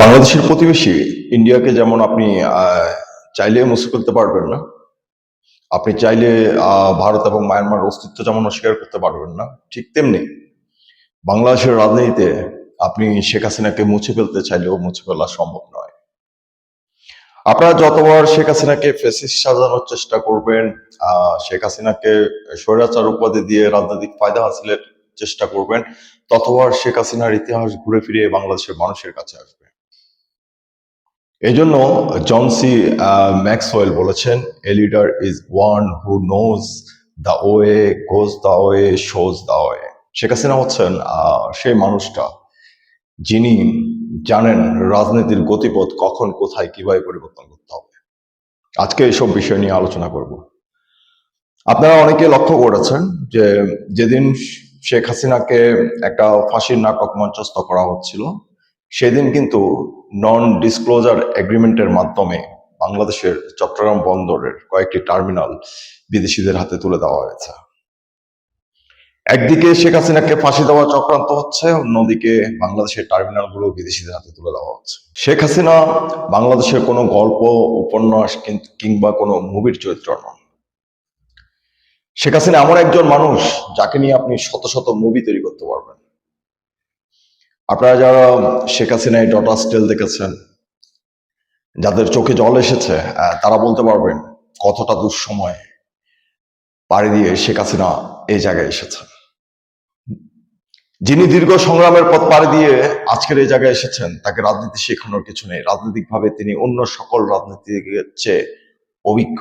বাংলাদেশের প্রতিবেশী ইন্ডিয়াকে যেমন আপনি চাইলে মুছে ফেলতে পারবেন না, আপনি চাইলে ভারত এবং মায়ানমার অস্তিত্ব যেমন অস্বীকার করতে পারবেন না, ঠিক তেমনি বাংলাদেশের রাজনীতিতে আপনি শেখ হাসিনাকে মুছে ফেলতে চাইলেও মুছে ফেলা সম্ভব নয়। আপনারা যতবার শেখ হাসিনাকে ফেসিস সাজানোর চেষ্টা করবেন শেখ হাসিনাকে স্বৈরাচার উপাধি দিয়ে রাজনৈতিক ফায়দা হাসিলের চেষ্টা করবেন, ততবার শেখ হাসিনার ইতিহাস ঘুরে ফিরে বাংলাদেশের মানুষের কাছে আসবে। এই জন্য জনসি ম্যাক্সওয়েল বলেছেন a leader is one who knows the way goes the way shows the way Sheikh Hasina হচ্ছেন সেই মানুষটা যিনি জানেন রাজনীতির গতিপথ কখন, কোথায়, কীভাবে পরিবর্তন করতে হবে। আজকে এইসব বিষয় নিয়ে আলোচনা করব। আপনারা অনেকে লক্ষ্য করেছেন যে যেদিন শেখ হাসিনাকে একটা ফাঁসির নাটক মঞ্চস্থ করা হচ্ছিল, সেদিন কিন্তু নন ডিসক্লোজার এগ্রিমেন্টের মাধ্যমে বাংলাদেশের চট্টগ্রাম বন্দরের কয়েকটি টার্মিনাল বিদেশিদের হাতে তুলে দেওয়া হয়েছে। একদিকে শেখ হাসিনাকে ফাঁসি দেওয়া চক্রান্ত হচ্ছে, অন্যদিকে বাংলাদেশের টার্মিনালগুলো বিদেশিদের হাতে তুলে দেওয়া হচ্ছে। শেখ হাসিনা বাংলাদেশের কোনো গল্প, উপন্যাস কিংবা কোনো মুভির চরিত্র নন। শেখ হাসিনা এমন একজন মানুষ যাকে নিয়ে আপনি শত শত মুভি তৈরি করতে পারবেন। আপনারা যারা শেখ হাসিনায় ডটা স্টেল দেখেছেন, যাদের চোখে জল এসেছে তারা বলতে পারবেন কতটা দুঃসময় পাড়ি দিয়ে শেখ হাসিনা এই জায়গায় এসেছেন যিনি দীর্ঘ সংগ্রামের পথ পাড়ি দিয়ে আজকের এই জায়গায় এসেছেন, তাকে রাজনীতি শেখানোর কিছু নেই। রাজনৈতিকভাবে তিনি অন্য সকল রাজনীতির চেয়ে অভিজ্ঞ।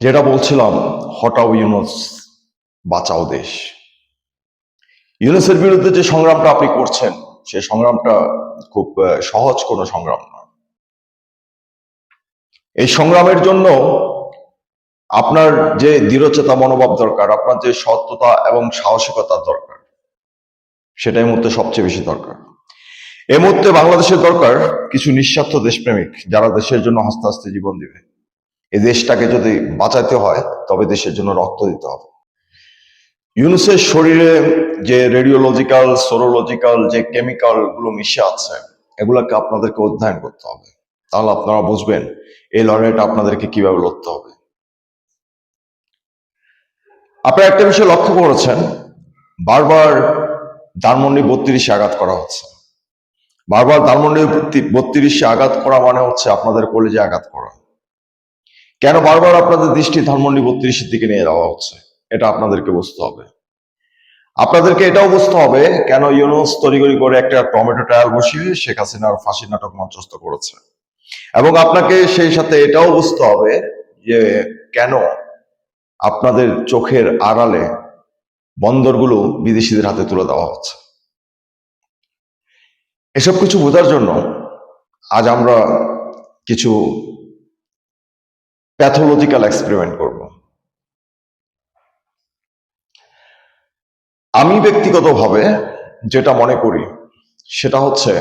যেটা বলছিলাম, হটাও ইউনুস, বাঁচাও দেশ। ইউনুসের বিরুদ্ধে যে সংগ্রামটা আপনি করছেন, সে সংগ্রামটা খুব সহজ কোনো সংগ্রাম নয়। এই সংগ্রামের জন্য আপনার যে দৃঢ়চেতা মনোভাব দরকার, আপনার যে সত্যতা এবং সাহসিকতা দরকার, সেটাই মুহূর্তে সবচেয়ে বেশি দরকার। এই মুহূর্তে বাংলাদেশের দরকার কিছু নিঃস্বার্থ দেশপ্রেমিক যারা দেশের জন্য হাসতে হাসতে জীবন দিবে। এই দেশটাকে যদি বাঁচাতে হয়, তবে দেশের জন্য রক্ত দিতে হবে। ইউনুসের শরীরে যে রেডিওলজিক্যাল সোরোলজিক্যাল যে কেমিক্যালগুলো মিশে আছে, এগুলোকে আপনাদেরকে অধ্যয়ন করতে হবে। তাহলে আপনারা বুঝবেন, এই লড়াইটা আপনাদেরকে কীভাবে লড়তে হবে। আপনারা একটা বিষয় লক্ষ্য করেছেন, বারবার ধানমন্ডি বত্রিশে আঘাত করা হচ্ছে। বারবার ধানমন্ডি বত্রিশে আঘাত করা মানে হচ্ছে আপনাদের কলেজে আঘাত করা। কেন বারবার আপনাদের দৃষ্টি ধানমন্ডি বত্রিশের দিকে নিয়ে যাওয়া হচ্ছে? এটা আপনাদেরকে বুঝতে হবে। আপনাদেরকে এটাও বুঝতে হবে কেন ইউনুস তড়িগড়ি করে একটা টমেটো ট্রায়াল বসিয়ে শেখ হাসিনার ফাঁসির নাটক মঞ্চস্থ করেছে। এবং আপনাকে সেই সাথে এটাও বুঝতে হবে যে কেন আপনাদের চোখের আড়ালে বন্দরগুলো বিদেশিদের হাতে তুলে দেওয়া হচ্ছে। এসব কিছু বোঝার জন্য আজ আমরা কিছু প্যাথোলজিক্যাল এক্সপেরিমেন্ট করব। আমি ব্যক্তিগতভাবে যেটা মনে করি, সেটা হচ্ছে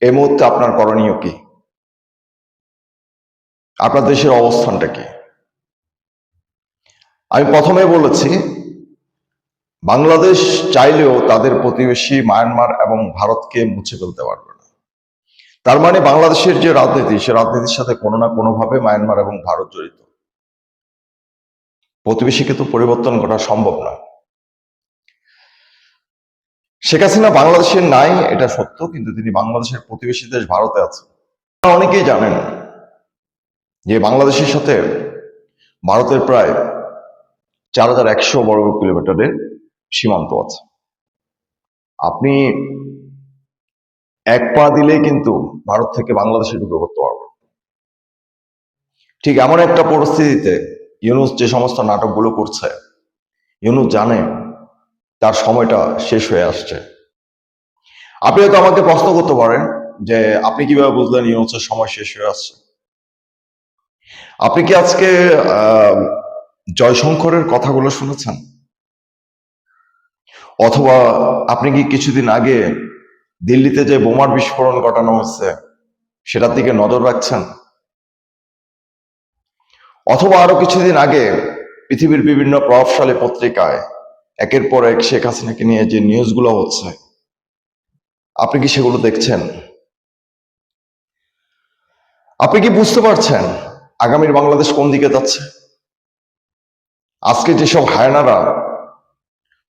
এই মুহূর্তে আপনার করণীয় কি? আপনার দেশের অবস্থানটা কি? আমি প্রথমে বলেছি, বাংলাদেশ চাইলেও তাদের প্রতিবেশী মায়ানমার এবং ভারতকে মুছে ফেলতে পারবে না। তার মানে বাংলাদেশের যে রাজনীতি, সে রাজনীতির সাথে কোনো না কোনোভাবে মায়ানমার এবং ভারত জড়িত। প্রতিবেশীকে তো পরিবর্তন করা সম্ভব না। শেখ হাসিনা বাংলাদেশের নাই, এটা সত্য, কিন্তু তিনি বাংলাদেশের প্রতিবেশী দেশ ভারতে আছেন। অনেকেই জানেন যে বাংলাদেশের সাথে ভারতের প্রায় চার হাজার একশো বর্গ কিলোমিটারের সীমান্ত আছে। আপনি এক পা দিলেই কিন্তু ভারত থেকে বাংলাদেশে ঢুকে করতে পারবেন। ঠিক এমন একটা পরিস্থিতিতে ইউনুস যে সমস্ত নাটকগুলো করছে, ইউনুস জানে তার সময়টা শেষ হয়ে আসছে। আপনি হয়তো আমাকে প্রশ্ন করতে পারেন যে আপনি কীভাবে বুঝলেন ইউনুসের সময় শেষ হয়ে আসছে। আপনি কি আজকে জয়শঙ্করের কথাগুলো শুনেছেন? অথবা আপনি কি কিছুদিন আগে দিল্লিতে যে বোমার বিস্ফোরণ ঘটানো হচ্ছে সেটার দিকে নজর রাখছেন? অথবা আরও কিছুদিন আগে পৃথিবীর বিভিন্ন প্রভাবশালী পত্রিকায় একের পর এক শেখ হাসিনাকে নিয়ে যে নিউজগুলো হচ্ছে, আপনি কি সেগুলো দেখছেন? আপনি কি বুঝতে পারছেন আগামীর বাংলাদেশ কোন দিকে যাচ্ছে? আজকে যেসব হায়নারা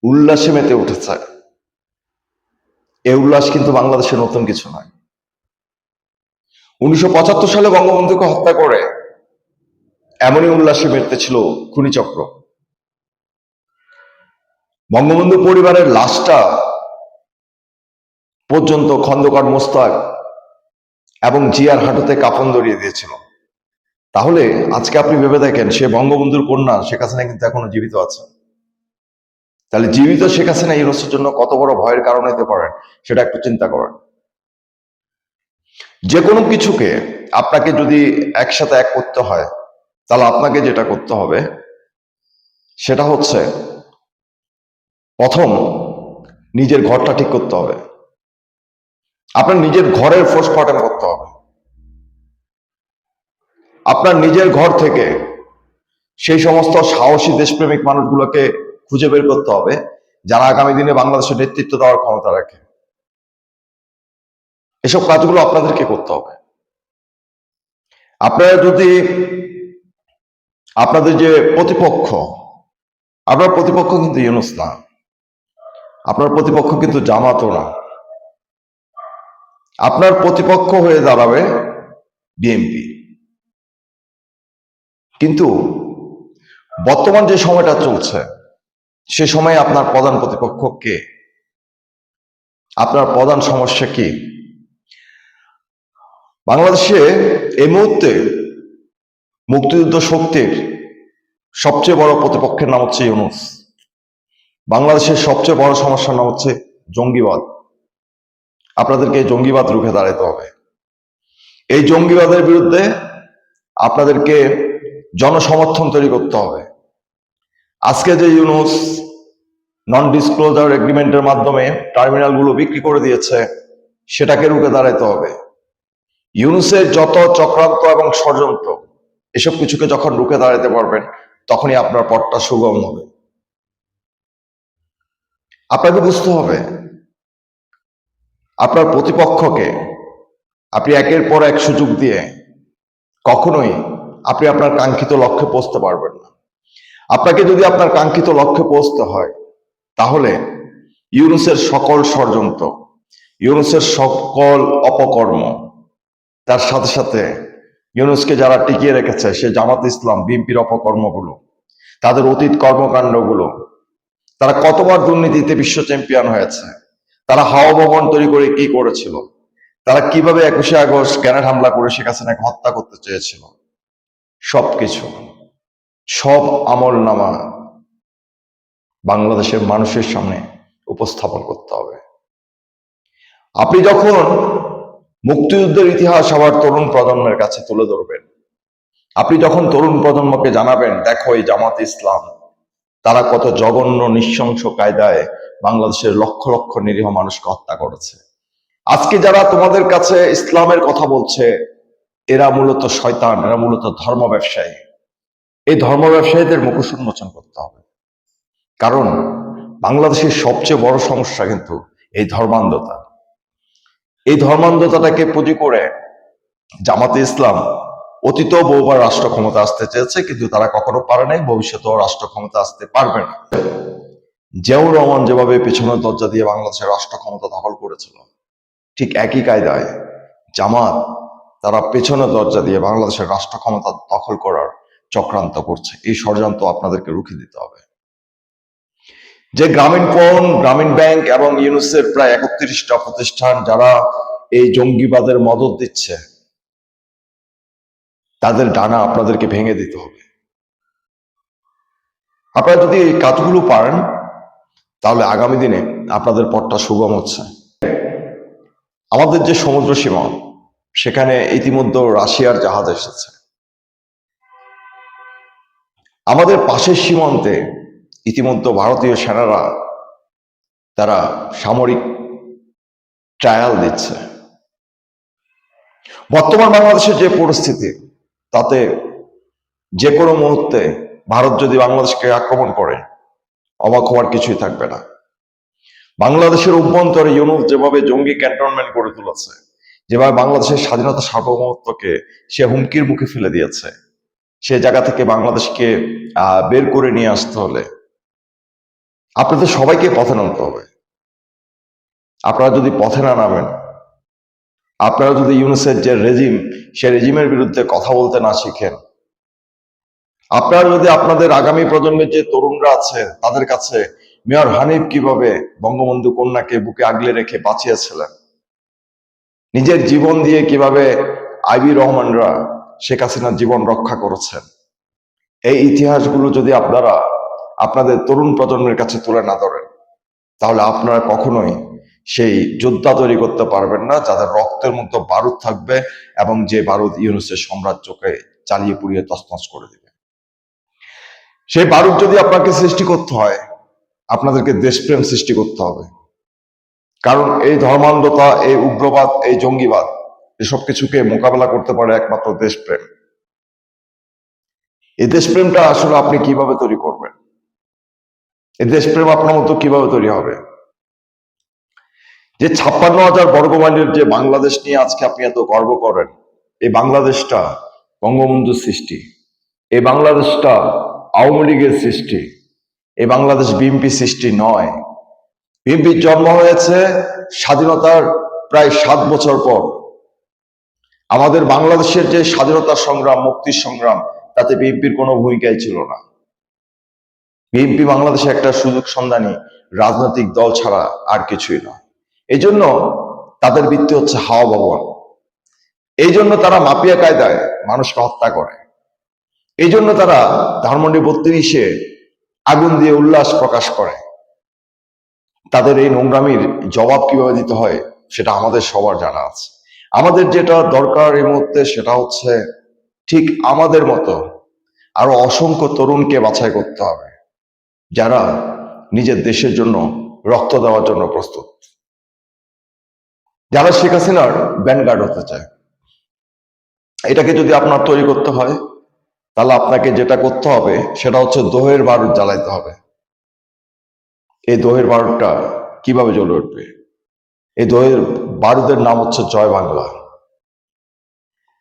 উল্লাসে মেতে উঠেছে, এ উল্লাস কিন্তু বাংলাদেশের নতুন কিছু নয়। উনিশশো সালে বঙ্গবন্ধুকে হত্যা করে এমনই উল্লাসে মেতেছিল খুনিচক্র। বঙ্গবন্ধু পরিবারের লাশটা পর্যন্ত খন্দকার মোস্তাক এবং জিয়ার হাঁটুতে কাপন ধরিয়ে দিয়েছিল। তাহলে আজকে আপনি ভেবে দেখেন, সে বঙ্গবন্ধুর কন্যা শেখ হাসিনা কিন্তু এখনও জীবিত আছে। তাহলে জীবিত শেখ হাসিনা ইউনুসের জন্য কত বড় ভয়ের কারণ হতে পারেন সেটা একটু চিন্তা করেন। যে কোনো কিছুকে আপনাকে যদি একসাথে এক করতে হয়, তাহলে আপনাকে যেটা করতে হবে, সেটা হচ্ছে প্রথম নিজের ঘরটা ঠিক করতে হবে। আপনার নিজের ঘরের পোস্টমর্টম করতে হবে। আপনার নিজের ঘর থেকে সেই সমস্ত সাহসী দেশপ্রেমিক মানুষগুলোকে খুঁজে বের করতে হবে, যারা আগামী দিনে বাংলাদেশের নেতৃত্ব দেওয়ার ক্ষমতা রাখে। এসব কাজগুলো আপনাদেরকে করতে হবে। আপনারা যদি আপনাদের যে প্রতিপক্ষ, আপনার প্রতিপক্ষ কিন্তু ইউনুস না। আপনার প্রতিপক্ষ কিন্তু জামাতও না। আপনার প্রতিপক্ষ হয়ে দাঁড়াবে বিএনপি। কিন্তু বর্তমান যে সময়টা চলছে, সে সময়ে আপনার প্রধান প্রতিপক্ষ কে? আপনার প্রধান সমস্যা কি? বাংলাদেশে এই মুহূর্তে মুক্তিযুদ্ধ শক্তির সবচেয়ে বড় প্রতিপক্ষের নাম হচ্ছে ইউনুস। বাংলাদেশের সবচেয়ে বড় সমস্যার নাম হচ্ছে জঙ্গিবাদ। আপনাদেরকে জঙ্গিবাদ রুখে দাঁড়াতে হবে। এই জঙ্গিবাদের বিরুদ্ধে আপনাদেরকে জনসমর্থন তৈরি করতে হবে। আজকে যে ইউনুস নন ডিসক্লোজার এগ্রিমেন্টের মাধ্যমে টার্মিনালগুলো বিক্রি করে দিয়েছে, সেটাকে রুখে দাঁড়াতে হবে। ইউনুসের যত চক্রান্ত এবং ষড়যন্ত্র, এসব কিছুকে যখন রুখে দাঁড়াতে পারবেন, তখনই আপনার পথটা সুগম হবে। আপনাকে বুঝতে হবে। আপনার প্রতিপক্ষকে আপনি একের পর এক সুযোগ দিয়ে কখনোই আপনি আপনার কাঙ্ক্ষিত লক্ষ্যে পৌঁছতে পারবেন না। আপনাকে যদি আপনার কাঙ্ক্ষিত লক্ষ্যে পৌঁছতে হয়, তাহলে ইউনুসের সকল ষড়যন্ত্র, ইউনুসের সকল অপকর্ম, তার সাথে সাথে ইউনুসকে যারা টিকিয়ে রেখেছে, সে জামাত ইসলাম, বিএনপির অপকর্মগুলো, তাদের অতীত কর্মকাণ্ডগুলো তারা কতবার দুর্নীতিতে বিশ্ব চ্যাম্পিয়ন হয়েছে? তারা হাওয়া ভবন তৈরি করে কি করেছিল? তারা কীভাবে একুশে আগস্ট গ্যানেট হামলা করে শেখ হাসিনাকে হত্যা করতে চেয়েছিল? সবকিছু। সব আমল নামা বাংলাদেশের মানুষের সামনে উপস্থাপন করতে হবে। আপনি যখন মুক্তিযুদ্ধের ইতিহাস আবার তরুণ প্রজন্মের কাছে তুলে ধরবেন, আপনি যখন তরুণ প্রজন্মকে জানাবেন, দেখো এই জামাত ইসলাম তারা কত জঘন্য, নিঃশংস কায়দায় বাংলাদেশের লক্ষ লক্ষ নিরীহ মানুষকে হত্যা করেছে। আজকে যারা তোমাদের কাছে ইসলামের কথা বলছে, এরা মূলত শয়তান, এরা মূলত ধর্ম ব্যবসায়ী। এই ধর্ম ব্যবসায়ীদের মুখোশ উন্মোচন করতে হবে। কারণ বাংলাদেশের সবচেয়ে বড় সমস্যা কিন্তু এই ধর্মান্ধতা। এই ধর্মান্ধতাটাকে পুঁজি করে জামাতে ইসলাম অতীত বহুবার রাষ্ট্র ক্ষমতা আসতে চেয়েছে, কিন্তু তারা কখনো পারে নাই, ভবিষ্যতেও রাষ্ট্র ক্ষমতা আসতে পারবে না। জিয়াউর রহমান যেভাবে পেছনের দরজা দিয়ে বাংলাদেশের রাষ্ট্র ক্ষমতা দখল করেছিল, ঠিক একই কায়দায় জামাত তারা পেছনের দরজা দিয়ে বাংলাদেশের রাষ্ট্র ক্ষমতা দখল করার চক্রান্ত করছে। এই ষড়যন্ত্র আপনাদেরকে রুখে দিতে হবে। যে গ্রামীণ ফোন, গ্রামীণ ব্যাংক এবং ইউনুসের প্রায় একত্রিশটা প্রতিষ্ঠান, যারা এই জঙ্গিবাদের মদত দিচ্ছে তাদের ডানা আপনাদেরকে ভেঙে দিতে হবে। আপনারা যদি এই কাজগুলো পারেন, তাহলে আগামী দিনে আপনাদের পথটা সুগম হচ্ছে। আমাদের যে সমুদ্র সীমা, সেখানে ইতিমধ্যে রাশিয়ার জাহাজ এসেছে। আমাদের পাশের সীমান্তে ইতিমধ্যে ভারতীয় সেনারা তারা সামরিক ট্রায়াল দিচ্ছে। বর্তমান বাংলাদেশের যে পরিস্থিতি তাতে যে কোনো মুহূর্তে ভারত যদি বাংলাদেশকে আক্রমণ করে, অবাক হওয়ার কিছুই থাকবে না। বাংলাদেশের অভ্যন্তরে ইউনুস যেভাবে জঙ্গি ক্যান্টনমেন্ট গড়ে তুলেছে, যেভাবে বাংলাদেশের স্বাধীনতা সার্বভৌমত্বকে সে হুমকির মুখে ফেলে দিয়েছে, সে জায়গা থেকে বাংলাদেশকে বের করে নিয়ে আসতে হলে আপনাদের সবাইকে পথে নামতে হবে। আপনারা যদি পথে না নামেন আপনারা যদি ইউনুসের যে রেজিম, সে রেজিমের বিরুদ্ধে কথা বলতে না শিখেন, আপনারা যদি আপনাদের আগামী প্রজন্মের যে তরুণরা আছে, তাদের কাছে মেয়র হানিফ কীভাবে বঙ্গবন্ধু কন্যাকে বুকে আগলে রেখে বাঁচিয়েছিলেন? নিজের জীবন দিয়ে কীভাবে আইবি রহমানরা শেখ হাসিনার জীবন রক্ষা করেছেন? এই ইতিহাসগুলো যদি আপনারা আপনাদের তরুণ প্রজন্মের কাছে তুলে না ধরেন, তাহলে আপনারা কখনোই সেই যোদ্ধা তৈরি করতে পারবেন না, যাদের রক্তের মধ্যে বারুদ থাকবে এবং যে বারুদ ইউনুসের সাম্রাজ্যকে চালিয়ে পুড়িয়ে তছনছ করে দেবে। সেই বারুদ যদি আপনাকে সৃষ্টি করতে হয়, আপনাদেরকে দেশপ্রেম সৃষ্টি করতে হবে। কারণ এই ধর্মান্ধতা, এই উগ্রবাদ, এই জঙ্গিবাদ, এসব কিছুকে মোকাবেলা করতে পারে একমাত্র দেশপ্রেম। এই দেশপ্রেমটা আসলে আপনি কীভাবে তৈরি করবেন? এই দেশপ্রেম আপনার মতো কীভাবে তৈরি হবে? যে ছাপ্পান্ন হাজার বর্গমাইলের যে বাংলাদেশ নিয়ে আজকে আপনি এত গর্ব করেন, এই বাংলাদেশটা বঙ্গবন্ধুর সৃষ্টি, এই বাংলাদেশটা আওয়ামী লীগের সৃষ্টি, এই বাংলাদেশ বিএনপি সৃষ্টি নয়। বিএনপির জন্ম হয়েছে স্বাধীনতার প্রায় সাত বছর পর। আমাদের বাংলাদেশের যে স্বাধীনতা সংগ্রাম, মুক্তির সংগ্রাম, তাতে বিএনপির কোনো ভূমিকাই ছিল না। বিএনপি বাংলাদেশে একটা সুযোগ সন্ধানী রাজনৈতিক দল ছাড়া আর কিছুই নয়। এই জন্য তাদের বৃত্তি হচ্ছে হাওয়া ভবন এই জন্য তারা মাপিয়া কায়দায় মানুষকে হত্যা করে। এই জন্য তারা ধানমন্ডি বত্রিশে আগুন দিয়ে উল্লাস প্রকাশ করে। তাদের এই নোংরামির জবাব কীভাবে দিতে হয়, সেটা আমাদের সবার জানা আছে। আমাদের যেটা দরকার এই মুহূর্তে, সেটা হচ্ছে ঠিক আমাদের মতো আরও অসংখ্য তরুণকে বাছাই করতে হবে, যারা নিজের দেশের জন্য রক্ত দেওয়ার জন্য প্রস্তুত। যারা শেখ হাসিনার ব্যানগার্ড হতে চায়, এটাকে যদি আপনার তৈরি করতে হয়, তাহলে আপনাকে যেটা করতে হবে, সেটা হচ্ছে দোহের বারুদ জ্বালাইতে হবে। এই দোহের বারুদটা কীভাবে জ্বলে উঠবে? এই দোহের বারুদের নাম হচ্ছে জয় বাংলা।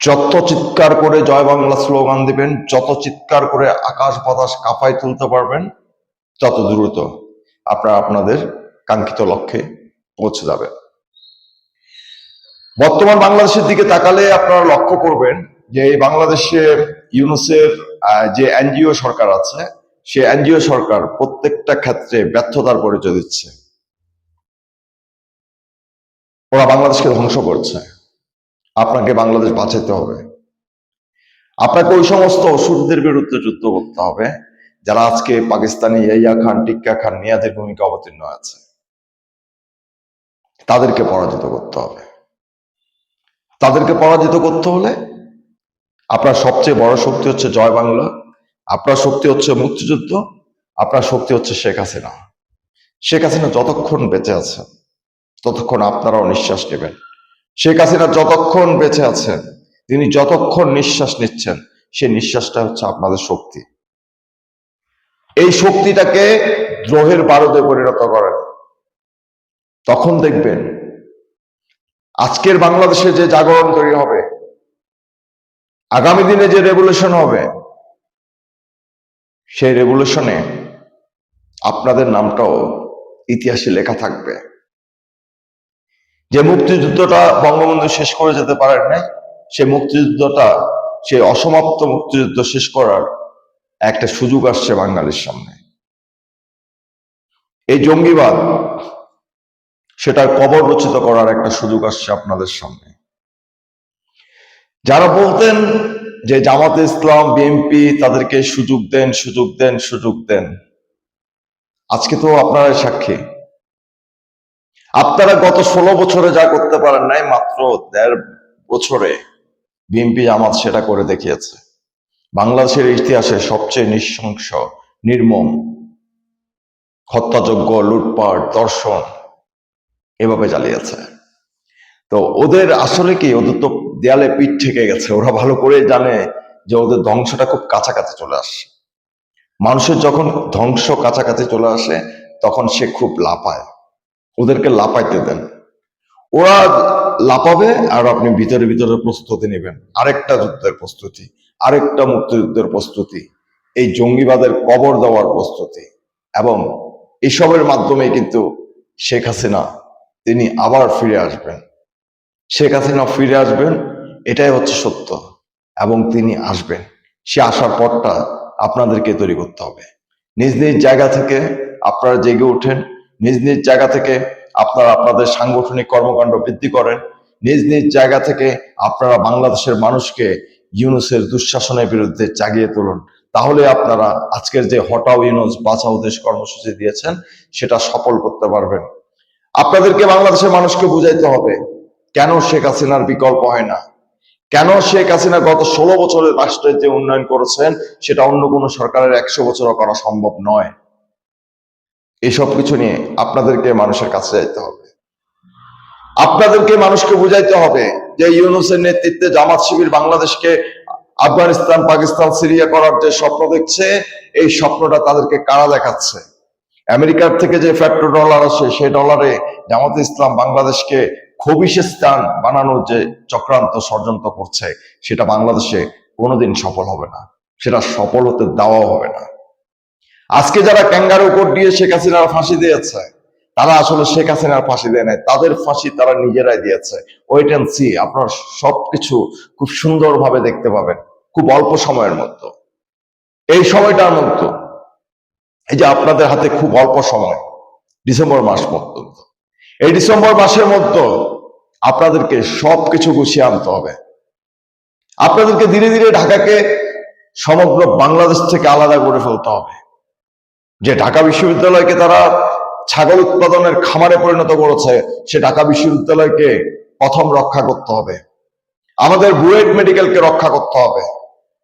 যত চিৎকার করে জয় বাংলা স্লোগান দিবেন, যত চিৎকার করে আকাশ বাতাস কাঁপায় তুলতে পারবেন, তত দ্রুত আপনারা, আপনাদের কাঙ্ক্ষিত লক্ষ্যে পৌঁছে যাবেন বর্তমান বাংলাদেশের দিকে তাকালে আপনারা লক্ষ্য করবেন যে এই বাংলাদেশে ইউনুসের আহ, যে এনজিও সরকার আছে সে এনজিও সরকার প্রত্যেকটা ক্ষেত্রে ব্যর্থতার পরিচয় দিচ্ছে। ওরা বাংলাদেশকে ধ্বংস করছে। আপনাকে বাংলাদেশ বাঁচাতে হবে। আপনাকে ওই সমস্ত ওষুধদের বিরুদ্ধে যুদ্ধ করতে হবে যারা আজকে পাকিস্তানি ইয়াইয়া খান টিক্কা খান নিয়াদের ভূমিকা অবতীর্ণ আছে তাদেরকে পরাজিত করতে হবে। তাদেরকে পরাজিত করতে হলে আপনার সবচেয়ে বড় শক্তি হচ্ছে জয় বাংলা, আপনার শক্তি হচ্ছে মুক্তিযুদ্ধ, আপনার শক্তি হচ্ছে শেখ হাসিনা। শেখ হাসিনা যতক্ষণ বেঁচে আছেন, ততক্ষণ আপনারাও নিঃশ্বাস নেবেন। শেখ হাসিনা যতক্ষণ বেঁচে আছেন, তিনি যতক্ষণ নিঃশ্বাস নিচ্ছেন, সেই নিঃশ্বাসটা হচ্ছে আপনাদের শক্তি। এই শক্তিটাকে দ্রোহের বারুদে পরিণত করেন। তখন দেখবেন আজকের বাংলাদেশে যে জাগরণ তৈরি হবে, আগামী দিনে যে রেভলিউশন হবে, সেই রেভলিউশনে আপনাদের নামটাও ইতিহাসে লেখা থাকবে। যে মুক্তিযুদ্ধটা বঙ্গবন্ধু শেষ করে যেতে পারেন নাই, সেই মুক্তিযুদ্ধটা, সেই অসমাপ্ত মুক্তিযুদ্ধ শেষ করার একটা সুযোগ আসছে বাঙালির সামনে। এই জঙ্গিবাদ সেটার কবর রচিত করার একটা সুযোগ আসছে আপনাদের সামনে। যারা বলতেন যে জামাতে ইসলাম, বিএনপি তাদেরকে সুযোগ দেন সুযোগ দেন সুযোগ দেন, আজকে তো আপনারা সাক্ষী। আপনারা গত ষোলো বছরে যা করতে পারেন নাই, মাত্র দেড় বছরে বিএনপি জামাত সেটা করে দেখিয়েছে। বাংলাদেশের ইতিহাসে সবচেয়ে নৃশংস, নির্মম, হত্যাযোগ্য লুটপাট, দর্শন এভাবে চালিয়েছে তো ওদের আসলে কি ওদের তো দেয়ালে পিঠ থেকে গেছে, ওরা ভালো করে জানে যে ওদের ধ্বংসটা খুব কাছাকাছি চলে আসে। মানুষের যখন ধ্বংস কাছাকাছি চলে আসে, তখন সে খুব লাপায় ওদেরকে লাপাইতে দেন। ওরা লাপাবে আর আপনি ভিতরে ভিতরে প্রস্তুতি নেবেন। আরেকটা যুদ্ধের প্রস্তুতি, আরেকটা মুক্তিযুদ্ধের প্রস্তুতি, এই জঙ্গিবাদের কবর দেওয়ার প্রস্তুতি এবং এসবের মাধ্যমে কিন্তু শেখ হাসিনা তিনি আবার ফিরে আসবেন। শেখ হাসিনা ফিরে আসবেন, এটাই হচ্ছে সত্য এবং তিনি আসবেন। সে আসার পরটা আপনাদেরকে তৈরি করতে হবে। নিজ নিজ জায়গা থেকে আপনারা জেগে ওঠেন, নিজ নিজ জায়গা থেকে আপনারা আপনাদের সাংগঠনিক কর্মকাণ্ড বৃদ্ধি করেন, নিজ নিজ জায়গা থেকে আপনারা বাংলাদেশের মানুষকে ইউনুসের দুঃশাসনের বিরুদ্ধে জাগিয়ে তুলুন। তাহলে আপনারা আজকের যে হটাও ইউনুস বাঁচাও দেশ কর্মসূচি দিয়েছেন, সেটা সফল করতে পারবেন। আপনাদেরকে বাংলাদেশের মানুষকে বুঝাইতে হবে, কেন শেখ হাসিনার বিকল্প হয় না? কেন শেখ হাসিনা গত ষোলো বছরের রাষ্ট্রের যে উন্নয়ন করেছেন, সেটা অন্য কোনো সরকারের একশো বছরও করা সম্ভব নয়? এসব কিছু নিয়ে আপনাদেরকে মানুষের কাছে যাইতে হবে। আপনাদেরকে মানুষকে বুঝাইতে হবে যে ইউনুসের নেতৃত্বে জামাত শিবির বাংলাদেশকে আফগানিস্তান, পাকিস্তান, সিরিয়া করার যে স্বপ্ন দেখছে, এই স্বপ্নটা তাদেরকে কারা দেখাচ্ছে? আমেরিকার থেকে যে পেট্রো ডলার আসে, সেই ডলারে জামাত ইসলাম বাংলাদেশকে খবিশিস্তান বানানোর যে চক্রান্ত ষড়যন্ত্র করছে, সেটা বাংলাদেশে কোনোদিন সফল হবে না। সেটা সফল হতে দেওয়াও হবে না। আজকে যারা ক্যাঙ্গারু উপর দিয়ে শেখ হাসিনার ফাঁসি দিয়েছে, তারা আসলে শেখ হাসিনার ফাঁসি দেয় নাই, তাদের ফাঁসি তারা নিজেরাই দিয়েছে। ওয়েট অ্যান্ড সি আপনার সবকিছু খুব সুন্দরভাবে দেখতে পাবেন, খুব অল্প সময়ের মধ্যে। এই সময়টার মধ্যে এই যে আপনাদের হাতে খুব অল্প সময়, ডিসেম্বর মাস পর্যন্ত। এই ডিসেম্বর মাসের মধ্যে আপনাদেরকে সবকিছু গুছিয়ে আনতে হবে। আপনাদেরকে ধীরে ধীরে ঢাকাকে সমগ্র বাংলাদেশ থেকে আলাদা করে ফেলতে হবে। যে ঢাকা বিশ্ববিদ্যালয়কে তারা ছাগল উৎপাদনের খামারে পরিণত করেছে, সে ঢাকা বিশ্ববিদ্যালয়কে প্রথম রক্ষা করতে হবে। আমাদের বুয়েট মেডিকেলকে রক্ষা করতে হবে।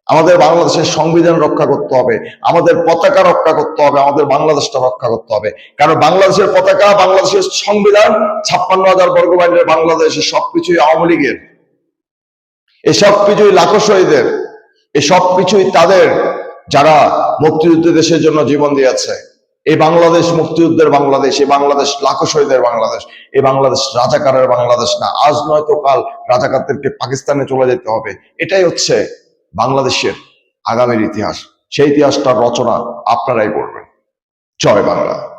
আমাদের বাংলাদেশের সংবিধান রক্ষা করতে হবে, আমাদের পতাকা রক্ষা করতে হবে, আমাদের বাংলাদেশটা রক্ষা করতে হবে। কারণ বাংলাদেশের পতাকা, বাংলাদেশের সংবিধান, ছাপ্পান্ন হাজার বর্গ মাইলের বাংলাদেশের সবকিছুই আওয়ামী লীগের। এসব কিছুই লাখো শহীদের এসব কিছুই তাদের যারা মুক্তিযুদ্ধ দেশের জন্য জীবন দিয়েছে। এই বাংলাদেশ মুক্তিযুদ্ধের বাংলাদেশ এই বাংলাদেশ লাখো শহীদের বাংলাদেশ এই বাংলাদেশ রাজাকারের বাংলাদেশ না, আজ নয়তো কাল রাজাকারদেরকে পাকিস্তানে চলে যেতে হবে। এটাই হচ্ছে বাংলাদেশের আগামীর ইতিহাস সেই ইতিহাসটার রচনা আপনারাই করবেন। জয় বাংলা।